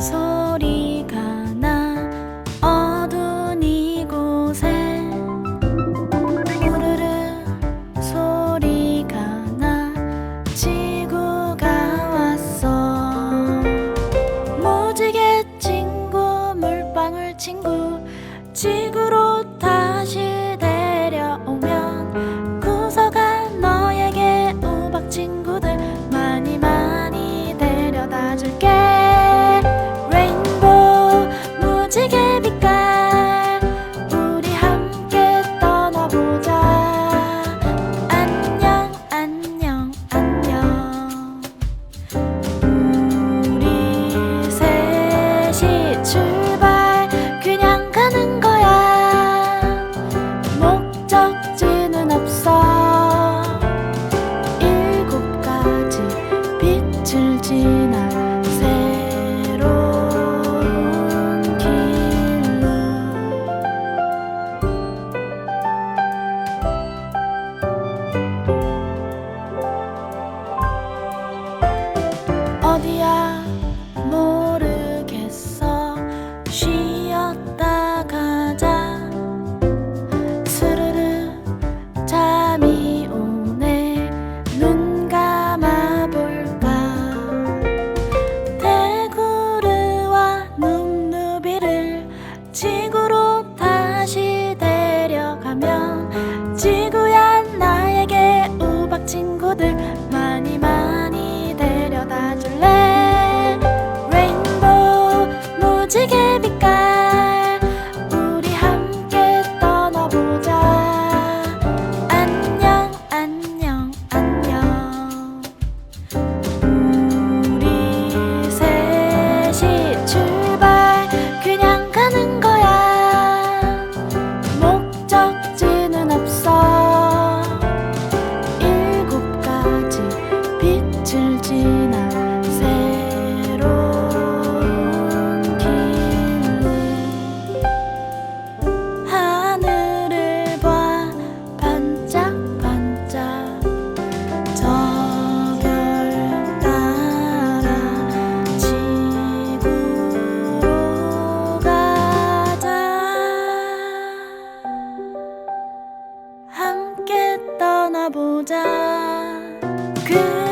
소리가 나 어두운 이곳에 우르르 소리가 나 지구가 왔어. 무지개 친구 물방울 친구 지구로 다시 내려오면 구석아 너에게 우박 친구들 많이 많이 데려다 줄게. 자 그